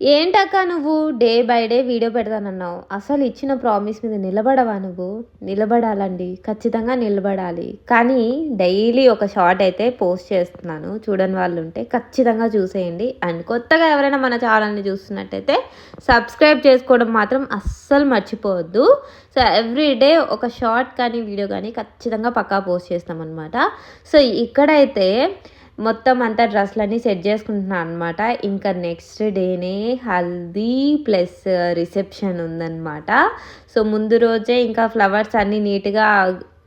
ఏంటక్క నువ్వు? Day by day video పెడతానన్నావు. అసలు ఇచ్చిన ప్రామిస్ మీద నిలబడవా నువ్వు? నిలబడాలండి. ఖచ్చితంగా నిలబడాలి. కానీ డైలీ ఒక షార్ట్ అయితే పోస్ట్ చేస్తున్నాను. చూడని వాళ్ళు ఉంటే ఖచ్చితంగా చూసేయండి. అండ్ కొత్తగా ఎవరైనా మన ఛానల్ని చూస్తున్నట్టయితే సబ్స్క్రైబ్ చేసుకోవడం మాత్రం అస్సలు మర్చిపోవద్దు. సో ఎవ్రీ డే ఒక షార్ట్ కానీ వీడియో కానీ ఖచ్చితంగా పక్కా పోస్ట్ చేస్తామన్నమాట. సో ఇక్కడైతే మొత్తం అంతా డ్రెస్లన్నీ సెట్ చేసుకుంటున్నాను అనమాట ఇంకా నెక్స్ట్ డేనే హల్దీ ప్లస్ రిసెప్షన్ ఉందన్నమాట. సో ముందు రోజే ఇంకా ఫ్లవర్స్ అన్నీ నీట్గా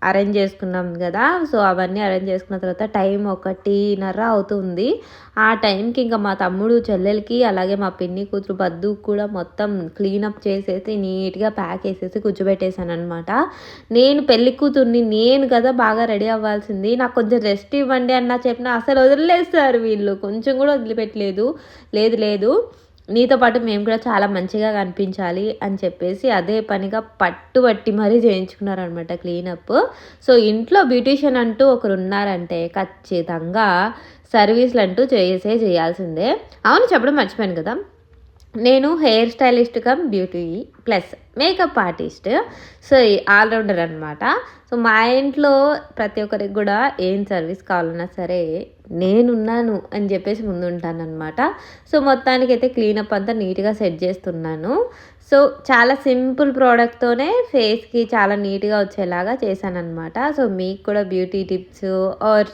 అరేంజ్ చేసుకున్నాం కదా. సో అవన్నీ అరేంజ్ చేసుకున్న తర్వాత టైం ఒకటిన్నర అవుతుంది. ఆ టైంకి ఇంకా మా తమ్ముడు చెల్లెలకి అలాగే మా పిన్ని కూతురు బద్దు కూడా మొత్తం క్లీనప్ చేసేసి నీట్గా ప్యాక్ వేసేసి కూర్చోబెట్టేశాను అనమాట నేను పెళ్ళి కూతుర్ని నేను కదా బాగా రెడీ అవ్వాల్సింది. నాకు కొంచెం రెస్ట్ ఇవ్వండి అన్న చెప్పిన అసలు వదిలేస్తారు వీళ్ళు. కొంచెం కూడా వదిలిపెట్టలేదు. లేదు లేదు. నీతో పాటు మేము కూడా చాలా మంచిగా కనిపించాలి అని చెప్పేసి అదే పనిగా పట్టుబట్టి మరీ చేయించుకున్నారనమాట క్లీనప్. సో ఇంట్లో బ్యూటీషియన్ అంటూ ఒకరు ఉన్నారంటే ఖచ్చితంగా సర్వీసులు అంటూ చేసే చేయాల్సిందే. అవును చెప్పడం మర్చిపోయాను కదా. నేను hair stylist cum beauty plus makeup artist. So allrounder అనమాట సో మా ఇంట్లో ప్రతి ఒక్కరికి కూడా ఏం సర్వీస్ కావాలన్నా సరే నేనున్నాను అని చెప్పేసి ముందు అనమాట సో మొత్తానికి అయితే క్లీనప్ అంతా నీట్గా సెట్ చేస్తున్నాను. సో చాలా సింపుల్ ప్రోడక్ట్తోనే ఫేస్కి చాలా నీట్గా వచ్చేలాగా చేశానన్నమాట. సో మీకు కూడా బ్యూటీ టిప్స్ ఆర్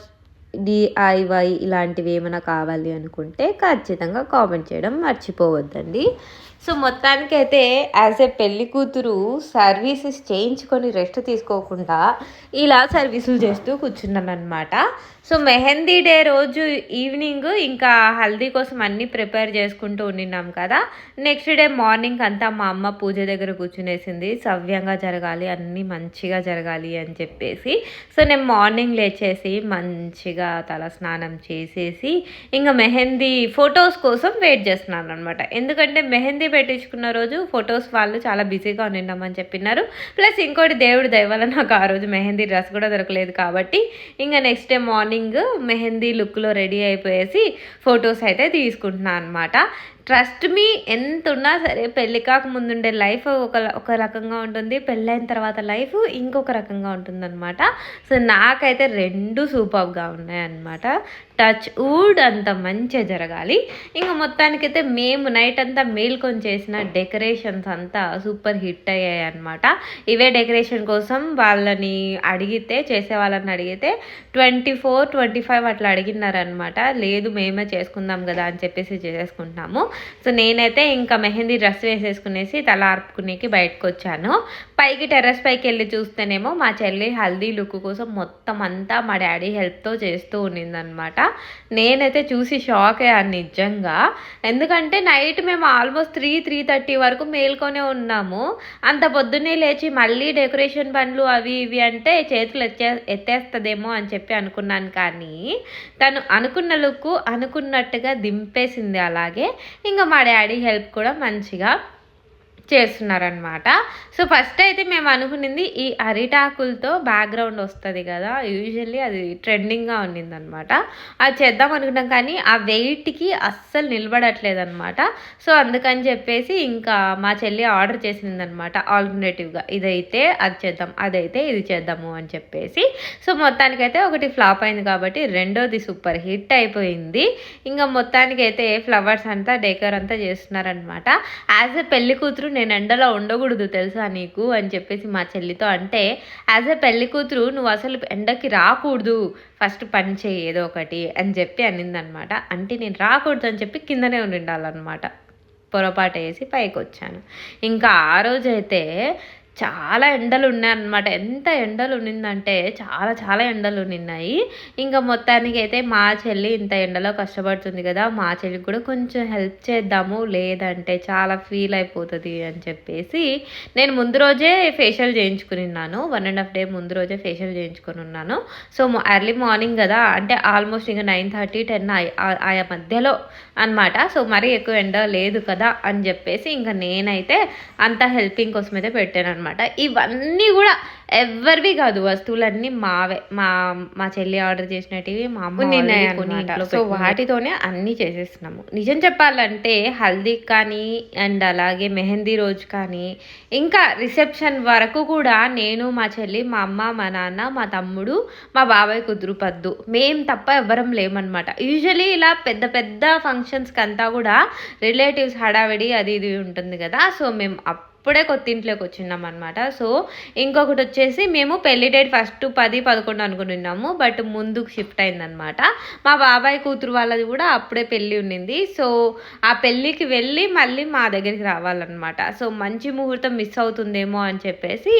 డిఐవై ఇలాంటివి ఏమైనా కావాలి అనుకుంటే ఖచ్చితంగా కామెంట్ చేయడం మర్చిపోవద్దండి. సో మొత్తానికి అయితే యాజ్ ఏ పెళ్ళి కూతురు సర్వీసెస్ చేయించుకొని రెస్ట్ తీసుకోకుండా ఇలా సర్వీసులు చేస్తూ కూర్చున్నాను అనమాట సో మెహందీ డే రోజు ఈవినింగ్ ఇంకా హల్దీ కోసం అన్నీ ప్రిపేర్ చేసుకుంటూ ఉండినాం కదా. నెక్స్ట్ డే మార్నింగ్ అంతా మా అమ్మ పూజ దగ్గర కూర్చునేసింది. సవ్యంగా జరగాలి అన్నీ మంచిగా జరగాలి అని చెప్పేసి. సో నేను మార్నింగ్ లేచేసి మంచిగా తల స్నానం చేసేసి ఇంకా మెహందీ ఫొటోస్ కోసం వెయిట్ చేస్తున్నాను అనమాట ఎందుకంటే మెహందీ పెట్టించుకున్న రోజు ఫొటోస్ వాళ్ళు చాలా బిజీగా ఉన్నామని చెప్పినారు. ప్లస్ ఇంకోటి దేవుడి దయవల్ల నాకు ఆ రోజు మెహందీ డ్రెస్ కూడా దొరకలేదు కాబట్టి ఇంకా నెక్స్ట్ డే మార్నింగ్ మెహందీ లుక్లో రెడీ అయిపోయేసి ఫొటోస్ అయితే తీసుకుంటున్నాను అనమాట ట్రస్ట్ మీ ఎంత ఉన్నా సరే పెళ్ళి కాకముందు ఉండే లైఫ్ ఒక ఒక రకంగా ఉంటుంది. పెళ్ళైన తర్వాత లైఫ్ ఇంకొక రకంగా ఉంటుందన్నమాట. సో నాకైతే రెండు సూపర్గా ఉన్నాయన్నమాట. టచ్ వుడ్ అంత మంచిగా జరగాలి. ఇంకా మొత్తానికైతే మేము నైట్ అంతా మేల్కొని చేసిన డెకరేషన్స్ అంతా సూపర్ హిట్ అయ్యాయి అనమాట ఇవే డెకరేషన్ కోసం వాళ్ళని అడిగితే చేసే వాళ్ళని అడిగితే ట్వంటీ ఫోర్ ట్వంటీ ఫైవ్ అట్లా అడిగినారనమాట లేదు మేమే చేసుకుందాం కదా అని చెప్పేసి చేసుకుంటున్నాము సో నేనైతే ఇంకా మెహందీ డ్రెస్ వేసేసుకునేసి తల ఆర్పుకునేకి బయటకు వచ్చాను పైకి టెర్రస్ పైకి వెళ్ళి చూస్తేనేమో మా చెల్లి హల్దీ లుక్ కోసం మొత్తం అంతా మా డాడీ హెల్ప్తో చేస్తూ ఉన్నిందనమాట నేనైతే చూసి షాక్ అయ్యాను నిజంగా. ఎందుకంటే నైట్ మేము ఆల్మోస్ట్ త్రీ త్రీ థర్టీ వరకు మేల్కొనే ఉన్నాము. అంత పొద్దున్నే లేచి మళ్ళీ డెకరేషన్ పనులు అవి ఇవి అంటే చేతులు ఎత్తే ఎత్తేస్తుందేమో అని చెప్పి అనుకున్నాను కానీ తను అనుకున్న లుక్ అనుకున్నట్టుగా దింపేసింది అలాగే. ఇంకా మా డాడీ హెల్ప్ కూడా మంచిగా చేస్తున్నారనమాట సో ఫస్ట్ అయితే మేము అనుకునింది ఈ అరిటాకులతో బ్యాక్గ్రౌండ్ వస్తుంది కదా యూజువల్లీ అది ట్రెండింగ్గా ఉన్నిందనమాట అది చేద్దాం అనుకున్నాం కానీ ఆ వెయిట్కి అస్సలు నిలబడట్లేదు అనమాట సో అందుకని చెప్పేసి ఇంకా మా చెల్లి ఆర్డర్ చేసిందనమాట ఆల్టర్నేటివ్గా ఇదైతే అది చేద్దాం అదైతే ఇది చేద్దాము అని చెప్పేసి. సో మొత్తానికైతే ఒకటి ఫ్లాప్ అయింది కాబట్టి రెండోది సూపర్ హిట్ అయిపోయింది. ఇంకా మొత్తానికైతే ఫ్లవర్స్ అంతా డెకర్ అంతా చేస్తున్నారనమాట యాజ్ ఎ పెళ్ళి కూతురు నేను ఎండలో ఉండకూడదు తెలుసా నీకు అని చెప్పేసి మా చెల్లితో అంటే యాజ్ ఎ పెళ్ళి కూతురు నువ్వు అసలు ఎండకి రాకూడదు. ఫస్ట్ పని చేయి ఏదో ఒకటి అని చెప్పి అనిందనమాట. అంటే నేను రాకూడదు అని చెప్పి కిందనే ఉండాలన్నమాట పొరపాటు వేసి పైకి వచ్చాను ఇంకా ఆ రోజైతే చాలా ఎండలు ఉన్నాయన్నమాట ఎంత ఎండలు ఉన్నిందంటే చాలా చాలా ఎండలు ఉన్నాయి ఇంకా మొత్తానికి అయితే మా చెల్లి ఇంత ఎండలో కష్టపడుతుంది కదా మా చెల్లికి కూడా కొంచెం హెల్ప్ చేద్దాము లేదంటే చాలా ఫీల్ అయిపోతుంది అని చెప్పేసి నేను ముందు రోజే ఫేషియల్ చేయించుకుని ఉన్నాను వన్ అండ్ హాఫ్ డే ముందు రోజే ఫేషియల్ చేయించుకుని ఉన్నాను. సో ఎర్లీ మార్నింగ్ కదా అంటే ఆల్మోస్ట్ ఇంకా నైన్ థర్టీ టెన్ ఆయా మధ్యలో అనమాట సో మరీ ఎక్కువ ఎండ లేదు కదా అని చెప్పేసి ఇంకా నేనైతే అంత హెల్పింగ్ కోసం అయితే పెట్టాను అనమాట ఇవన్నీ కూడా ఎవరివి కాదు వస్తువులన్నీ మావే. మా మా చెల్లి ఆర్డర్ చేసినటివి మా అమ్మ సో సో వాటితోనే అన్నీ చేసేస్తున్నాము. నిజం చెప్పాలంటే హల్దీ కానీ అండ్ అలాగే మెహందీ రోజు కానీ ఇంకా రిసెప్షన్ వరకు కూడా నేను మా చెల్లి మా అమ్మ మా నాన్న మా తమ్ముడు మా బాబాయ్ కుదురు పద్దు. మేం తప్ప ఎవ్వరం లేమన్నమాట. యూజువలీ ఇలా పెద్ద పెద్ద ఫంక్షన్స్కి అంతా కూడా రిలేటివ్స్ హడావిడి అది ఇది ఉంటుంది కదా. సో మేము అప్పుడే కొత్త ఇంట్లోకి వచ్చినాం అనమాట సో ఇంకొకటి వచ్చేసి మేము పెళ్ళి డేట్ ఫస్ట్ పది పదకొండు అనుకున్నాము బట్ ముందుకు షిఫ్ట్ అయిందనమాట మా బాబాయ్ కూతురు వాళ్ళది కూడా అప్పుడే పెళ్ళి ఉండింది సో ఆ పెళ్ళికి వెళ్ళి మళ్ళీ మా దగ్గరికి రావాలన్నమాట. సో మంచి ముహూర్తం మిస్ అవుతుందేమో అని చెప్పేసి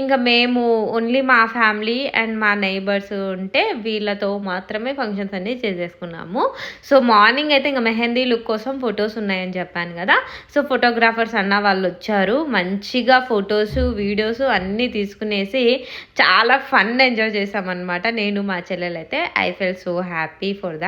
ఇంకా మేము ఓన్లీ మా ఫ్యామిలీ అండ్ మా నైబర్స్ ఉంటే వీళ్ళతో మాత్రమే ఫంక్షన్స్ అన్ని చేసేసుకున్నాము. సో మార్నింగ్ అయితే ఇంకా మెహందీ లుక్ కోసం ఫొటోస్ ఉన్నాయని చెప్పాను కదా. సో ఫోటోగ్రాఫర్స్ అన్న వాళ్ళు వచ్చారు. మంచిగా ఫొటోస్ వీడియోస్ అన్నీ తీసుకునేసి చాలా ఫన్ ఎంజాయ్ చేసామన్నమాట నేను మా చెల్లెలు అయితే I feel so happy for that